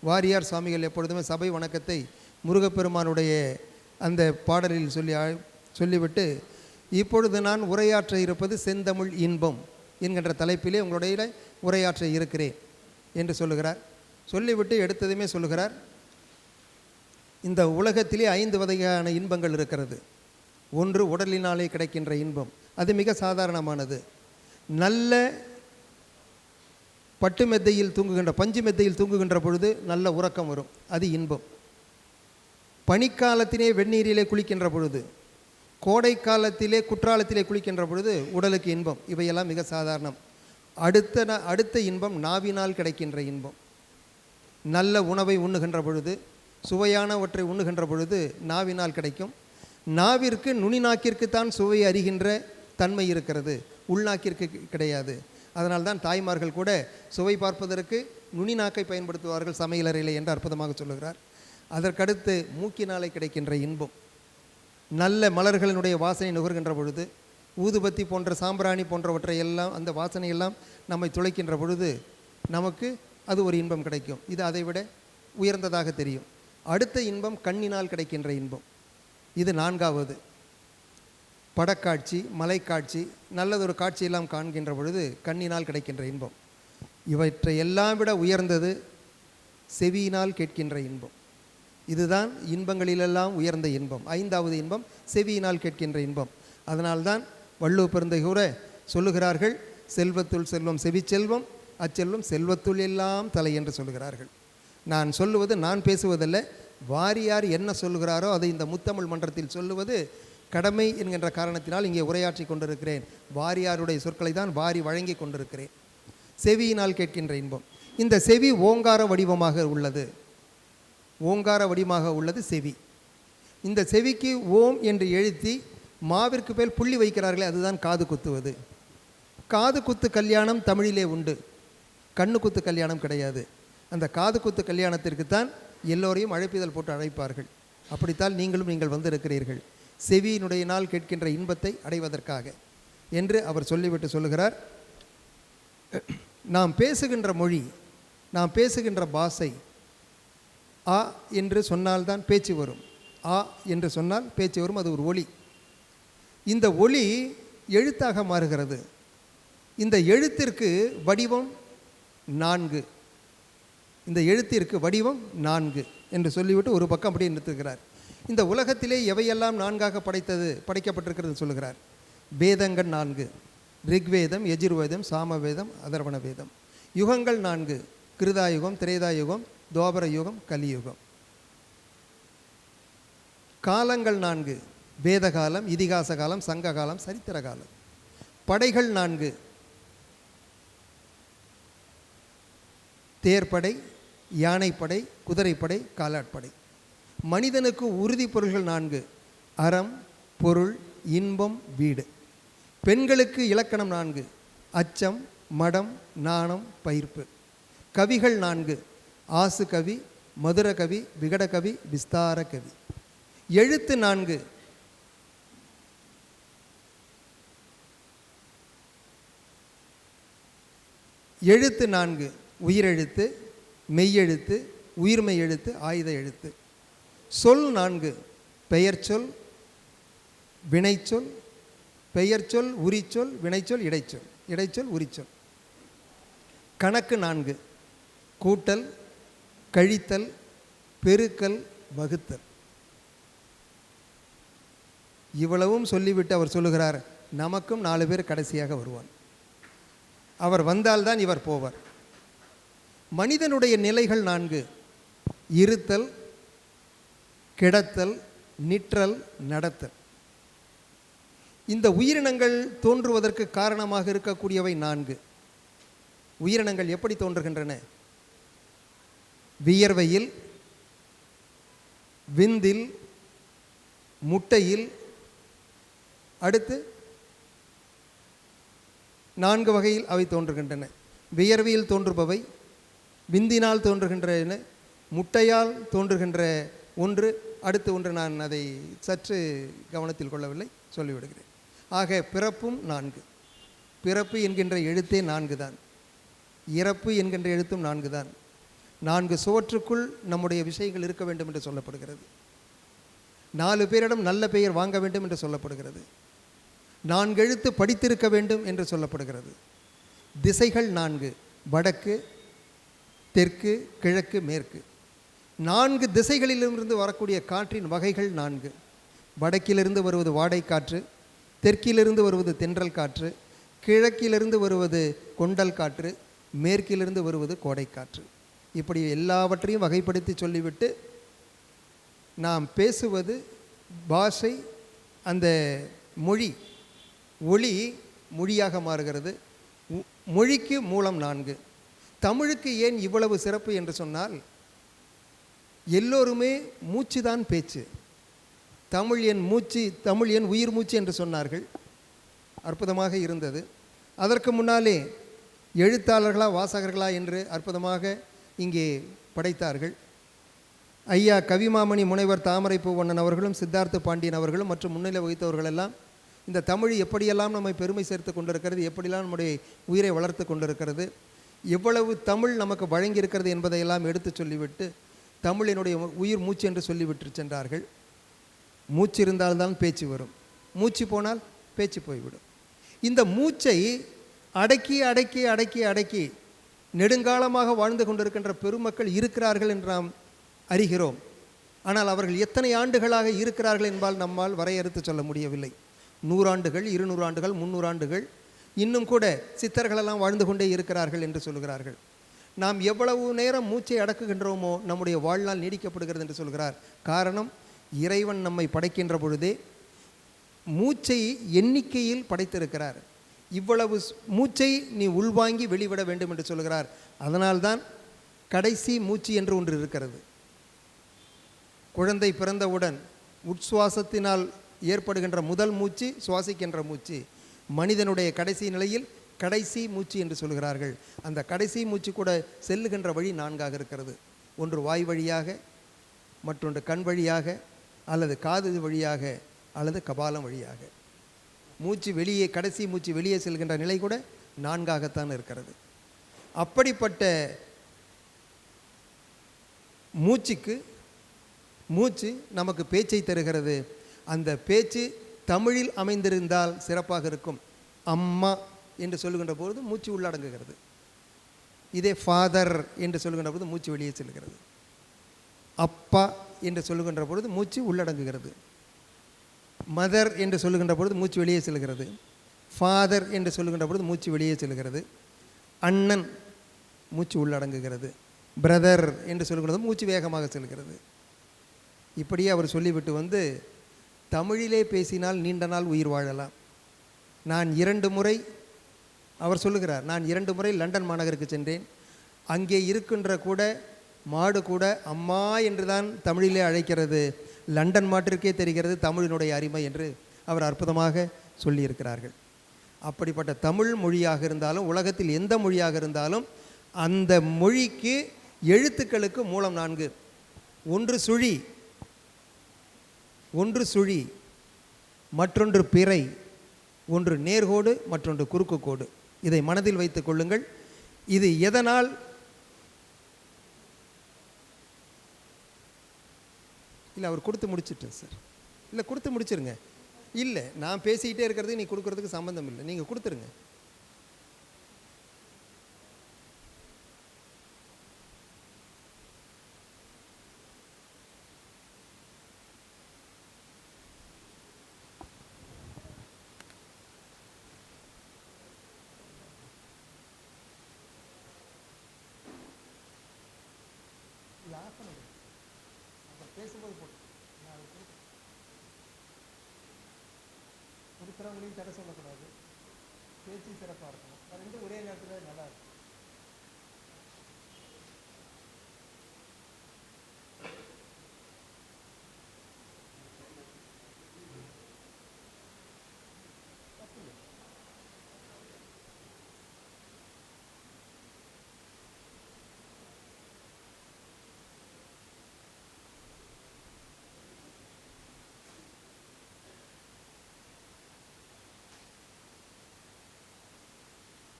வாரியார் சுவாமிகள் எப்பொழுதுமே சபை வணக்கத்தை முருகப்பெருமானுடைய அந்த பாடலில் சொல்லி சொல்லிவிட்டு இப்பொழுது நான் உரையாற்ற இருப்பது செந்தமிழ் இன்பம் என்கின்ற தலைப்பிலே உங்களுடைய உரையாற்ற இருக்கிறேன் என்று சொல்லுகிறார். சொல்லிவிட்டு எடுத்ததுமே சொல்லுகிறார். இந்த உலகத்திலே ஐந்து வகையான இன்பங்கள் இருக்கிறது. ஒன்று உடலினாலே கிடைக்கின்ற இன்பம். அது மிக சாதாரணமானது. நல்ல பட்டு மெத்தையில் தூங்குகின்ற பஞ்சு மெத்தையில் தூங்குகின்ற பொழுது நல்ல உறக்கம் வரும். அது இன்பம். பனிக்காலத்திலே வெந்நீரிலே குளிக்கின்ற பொழுது கோடை காலத்திலே குற்றாலத்திலே குளிக்கின்ற பொழுது உடலுக்கு இன்பம். இவையெல்லாம் மிக சாதாரணம். அடுத்த அடுத்த இன்பம் நாவினால் கிடைக்கின்ற இன்பம். நல்ல உணவை உண்ணுகின்ற பொழுது சுவையானவற்றை உண்ணுகின்ற பொழுது நாவினால் கிடைக்கும். நாவிற்கு நுனி நாக்கிற்குத்தான் சுவை அறிகின்ற தன்மை இருக்கிறது. உள்நாக்கிற்கு கிடையாது. அதனால்தான் தாய்மார்கள் கூட சுவை பார்ப்பதற்கு நுனிநாக்கை பயன்படுத்துவார்கள் சமையலறையில் என்று அற்புதமாக சொல்லுகிறார். அதற்கடுத்து மூக்கினாலே கிடைக்கின்ற இன்பம். நல்ல மலர்களினுடைய வாசனை நுகர்கின்ற பொழுது ஊதுபத்தி போன்ற சாம்பிராணி போன்றவற்றை எல்லாம் அந்த வாசனையெல்லாம் நம்மை துளைக்கின்ற பொழுது நமக்கு அது ஒரு இன்பம் கிடைக்கும். இது அதை விட உயர்ந்ததாக தெரியும். அடுத்த இன்பம் கண்ணினால் கிடைக்கின்ற இன்பம். இது நான்காவது. படக்காட்சி மலைக்காட்சி நல்லதொரு காட்சியெல்லாம் காண்கின்ற பொழுது கண்ணினால் கிடைக்கின்ற இன்பம். இவற்றை எல்லாம் விட உயர்ந்தது செவியினால் கேட்கின்ற இன்பம். இதுதான் இன்பங்களிலெல்லாம் உயர்ந்த இன்பம். ஐந்தாவது இன்பம் செவியினால் கேட்கின்ற இன்பம். அதனால்தான் வள்ளுவ பெருந்தை கூட சொல்லுகிறார்கள் செல்வத்துள் செல்வம் செவிச்செல்வம் அச்செல்வம் செல்வத்துள் எல்லாம் தலை என்று சொல்லுகிறார்கள். நான் சொல்லுவது நான் பேசுவதல்ல வாரியார் என்ன சொல்லுகிறாரோ அதை இந்த முத்தமிழ் மன்றத்தில் சொல்லுவது கடமை என்கின்ற காரணத்தினால் இங்கே உரையாற்றி கொண்டிருக்கிறேன். வாரியாருடைய சொற்களை தான் வாரி வழங்கி கொண்டிருக்கிறேன். செவியினால் கேட்கின்ற இன்பம். இந்த செவி ஓங்கார வடிவமாக உள்ளது. ஓங்கார வடிவமாக உள்ளது செவி. இந்த செவிக்கு ஓம் என்று எழுத்தி மாவிற்கு மேல் புள்ளி வைக்கிறார்களே அதுதான் காது குத்துவது. காது குத்து கல்யாணம் தமிழிலே உண்டு. கண்ணு குத்து கல்யாணம் கிடையாது. அந்த காது குத்து கல்யாணத்திற்கு தான் எல்லோரையும் அழைப்பிதழ் போட்டு அழைப்பார்கள். அப்படித்தான் நீங்களும் நீங்கள் வந்திருக்கிறீர்கள். செவியினுடைய நாள் கேட்கின்ற இன்பத்தை அடைவதற்காக என்று அவர் சொல்லிவிட்டு சொல்லுகிறார். நாம் பேசுகின்ற மொழி நாம் பேசுகின்ற பாஷை ஆ என்று சொன்னால்தான் பேச்சு வரும். ஆ என்று சொன்னால் பேச்சு வரும் அது ஒரு ஒளி இந்த ஒளி எழுத்தாக மாறுகிறது. இந்த எழுத்திற்கு வடிவம் நான்கு. இந்த எழுத்திற்கு வடிவம் நான்கு என்று சொல்லிவிட்டு ஒரு பக்கம் அப்படியே நிறுத்துகிறார். இந்த உலகத்திலே எவையெல்லாம் நான்காக படைத்தது படைக்கப்பட்டிருக்கிறது சொல்லுகிறார். வேதங்கள் நான்கு. ரிக்வேதம் எஜுர்வேதம் சாமவேதம் அதர்வண வேதம் யுகங்கள் நான்கு. கிருதாயுகம் திரேதாயுகம் துவாபர யுகம் கலியுகம். காலங்கள் நான்கு. வேதகாலம் இதிகாச காலம் சங்க காலம் சரித்திர காலம் படைகள் நான்கு. தேர்ப்படை யானைப்படை குதிரைப்படை காலாட்படை. மனிதனுக்கு உறுதி பொருள்கள் நான்கு. அறம் பொருள் இன்பம் வீடு. பெண்களுக்கு இலக்கணம் நான்கு. அச்சம் மடம் நாணம் பயிர்ப்பு. கவிகள் நான்கு. ஆசு கவி மதுர கவி விகட கவி விஸ்தார கவி. எழுத்து நான்கு. எழுத்து நான்கு. உயிரெழுத்து மெய்யெழுத்து உயிர்மெய் எழுத்து ஆயுத எழுத்து. சொல் நான்கு. பெயர் சொல் வினைச்சொல் பெயர் சொல் உரிச்சொல் வினைச்சொல் இடைச்சொல் இடைச்சொல் உரிச்சொல் கணக்கு நான்கு. கூட்டல் கழித்தல் பெருக்கல் வகுத்தல். இவ்வளவும் சொல்லிவிட்டு அவர் சொல்லுகிறார் நமக்கும் நாலு பேர் கடைசியாக வருவான் அவர் வந்தால்தான் இவர் போவார். மனிதனுடைய நிலைகள் நான்கு. இருத்தல் கிடத்தல் நிற்றல் நடத்தல். இந்த உயிரினங்கள் தோன்றுவதற்கு காரணமாக இருக்கக்கூடியவை நான்கு. உயிரினங்கள் எப்படி தோன்றுகின்றன? வியர்வையில் விந்தில் முட்டையில். அடுத்து நான்கு வகையில் அவை தோன்றுகின்றன. வியர்வையில் தோன்றுபவை விந்தினால் தோன்றுகின்றன முட்டையால் தோன்றுகின்ற ஒன்று அடுத்து ஒன்று நான் அதை சற்று கவனத்தில் கொள்ளவில்லை சொல்லிவிடுகிறேன். ஆக பிறப்பும் நான்கு. பிறப்பு என்கின்ற எழுத்தே நான்கு தான். இறப்பு என்கின்ற எழுத்தும் நான்கு தான். நான்கு சுவற்றுக்குள் நம்முடைய விஷயங்கள் இருக்க வேண்டும் என்று சொல்லப்படுகிறது. நாலு பேரிடம் நல்ல பெயர் வாங்க வேண்டும் என்று சொல்லப்படுகிறது. நான்கு எழுத்து படித்திருக்க வேண்டும் என்று சொல்லப்படுகிறது. திசைகள் நான்கு. வடக்கு தெற்கு கிழக்கு மேற்கு. நான்கு திசைகளிலிருந்து வரக்கூடிய காற்றின் வகைகள் நான்கு. வடக்கிலிருந்து வருவது வாடை காற்று தெற்கிலிருந்து வருவது தென்றல் காற்று கிழக்கிலிருந்து வருவது கொண்டல் காற்று மேற்கிலிருந்து வருவது கோடைக்காற்று. இப்படி எல்லாவற்றையும் வகைப்படுத்தி சொல்லிவிட்டு நாம் பேசுவது பாஷை அந்த மொழி ஒளி மொழியாக மாறுகிறது. மொழிக்கு மூலம் நான்கு. தமிழுக்கு ஏன் இவ்வளவு சிறப்பு என்று சொன்னால் எல்லோருமே மூச்சு தான் பேச்சு. தமிழ் என் மூச்சு தமிழ் என் உயிர் மூச்சு என்று சொன்னார்கள். அற்புதமாக இருந்தது. அதற்கு முன்னாலே எழுத்தாளர்களா வாசகர்களா என்று அற்புதமாக இங்கே படைத்தார்கள். ஐயா கவிமாமணி முனைவர் தாமரை பூவண்ணன் அவர்களும் சித்தார்த்த பாண்டியன் அவர்களும் மற்றும் முன்னிலை வகித்தவர்கள் எல்லாம் இந்த தமிழ் எப்படியெல்லாம் நம்மை பெருமை சேர்த்து கொண்டிருக்கிறது எப்படியெல்லாம் நம்முடைய உயிரை வளர்த்து கொண்டிருக்கிறது எவ்வளவு தமிழ் நமக்கு வழங்கியிருக்கிறது என்பதையெல்லாம் எடுத்து சொல்லிவிட்டு தமிழினுடைய உயிர் மூச்சு என்று சொல்லிவிட்டு சென்றார்கள். மூச்சு இருந்தால்தான் பேச்சு வரும். மூச்சு போனால் பேச்சு போய்விடும். இந்த மூச்சை அடக்கி அடக்கி அடக்கி அடக்கி நெடுங்காலமாக வாழ்ந்து கொண்டிருக்கின்ற பெருமக்கள் இருக்கிறார்கள் என்று நாம் அறிகிறோம். ஆனால் அவர்கள் எத்தனை ஆண்டுகளாக இருக்கிறார்கள் என்பால் நம்மால் வரையறுத்து சொல்ல முடியவில்லை. நூறாண்டுகள் இருநூறு ஆண்டுகள் முந்நூறு ஆண்டுகள் இன்னும் கூட சித்தர்களெல்லாம் வாழ்ந்து கொண்டே இருக்கிறார்கள் என்று சொல்கிறார்கள். நாம் எவ்வளவு நேரம் மூச்சை அடக்குகின்றோமோ நம்முடைய வாழ்நாள் நீடிக்கப்படுகிறது என்று சொல்கிறார். காரணம் இறைவன் நம்மை படைக்கின்ற பொழுதே மூச்சை எண்ணிக்கையில் படைத்திருக்கிறார். இவ்வளவு ஸ்- மூச்சை நீ உள்வாங்கி வெளிவிட வேண்டும் என்று சொல்கிறார். அதனால்தான் கடைசி மூச்சு என்று ஒன்று இருக்கிறது. குழந்தை பிறந்தவுடன் உட்சுவாசத்தினால் ஏற்படுகின்ற முதல் மூச்சு சுவாசிக்கின்ற மூச்சு. மனிதனுடைய கடைசி நிலையில் கடைசி மூச்சு என்று சொல்கிறார்கள் அந்த கடைசி மூச்சு கூட செல்லுகின்ற வழி நான்காக இருக்கிறது. ஒன்று வாய் வழியாக மற்றொன்று கண் வழியாக அல்லது காது வழியாக அல்லது கபாலம் வழியாக. மூச்சு வெளியே கடைசி மூச்சு வெளியே செல்கின்ற நிலை கூட நான்காகத்தான் இருக்கிறது. அப்படிப்பட்ட மூச்சுக்கு மூச்சு நமக்கு பேச்சை தருகிறது. அந்த பேச்சு தமிழில் அமைந்திருந்தால் சிறப்பாக இருக்கும். அம்மா என்று சொல்லுகின்ற பொழுது மூச்சு உள்ளடங்குகிறது. இதே ஃபாதர் என்று சொல்லுகின்ற பொழுது மூச்சு வெளியே செல்கிறது. அப்பா என்று சொல்லுகின்ற பொழுது மூச்சு உள்ளடங்குகிறது. மதர் என்று சொல்லுகின்ற பொழுது மூச்சு வெளியே செல்கிறது. ஃபாதர் என்று சொல்லுகின்ற பொழுது மூச்சு வெளியே செல்கிறது. அண்ணன் மூச்சு உள்ளடங்குகிறது. பிரதர் என்று சொல்லுகின்ற மூச்சு வேகமாக செல்கிறது. இப்படியே அவர் சொல்லிவிட்டு வந்து தமிழிலே பேசினால் நீண்ட நாள் உயிர் வாழலாம். நான் இரண்டு முறை அவர் சொல்லுகிறார் நான் இரண்டு முறை லண்டன் மாநகருக்கு சென்றேன். அங்கே இருக்கின்ற கூட மாடு கூட அம்மா என்று தான் தமிழிலே அழைக்கிறது. லண்டன் மாட்டிற்கே தெரிகிறது தமிழினுடைய அருமை என்று அவர் அற்புதமாக சொல்லியிருக்கிறார்கள். அப்படிப்பட்ட தமிழ் மொழியாக இருந்தாலும் உலகத்தில் எந்த மொழியாக இருந்தாலும் அந்த மொழிக்கு எழுத்துக்களுக்கு மூலம் நான்கு. ஒன்று சுழி ஒன்று சுழி மற்றொன்று பிறை ஒன்று நேர்கோடு மற்றொன்று குறுக்கு கோடு இதை மனதில் வைத்துக் கொள்ளுங்கள். இது எதனால் இல்லை அவர் கொடுத்து முடிச்சிட்டேன் சார். இல்லை கொடுத்து முடிச்சிருங்க. இல்லை நான் பேசிக்கிட்டே இருக்கிறது நீ கொடுக்குறதுக்கு சம்மந்தம் இல்லை. நீங்கள் கொடுத்துருங்க. கொடுக்குறவங்களையும் தடை சொல்லக்கூடாது. பேச்சு சிறப்பாக இருக்கணும். வந்து ஒரே நேரத்தில் நல்லா இருக்கும்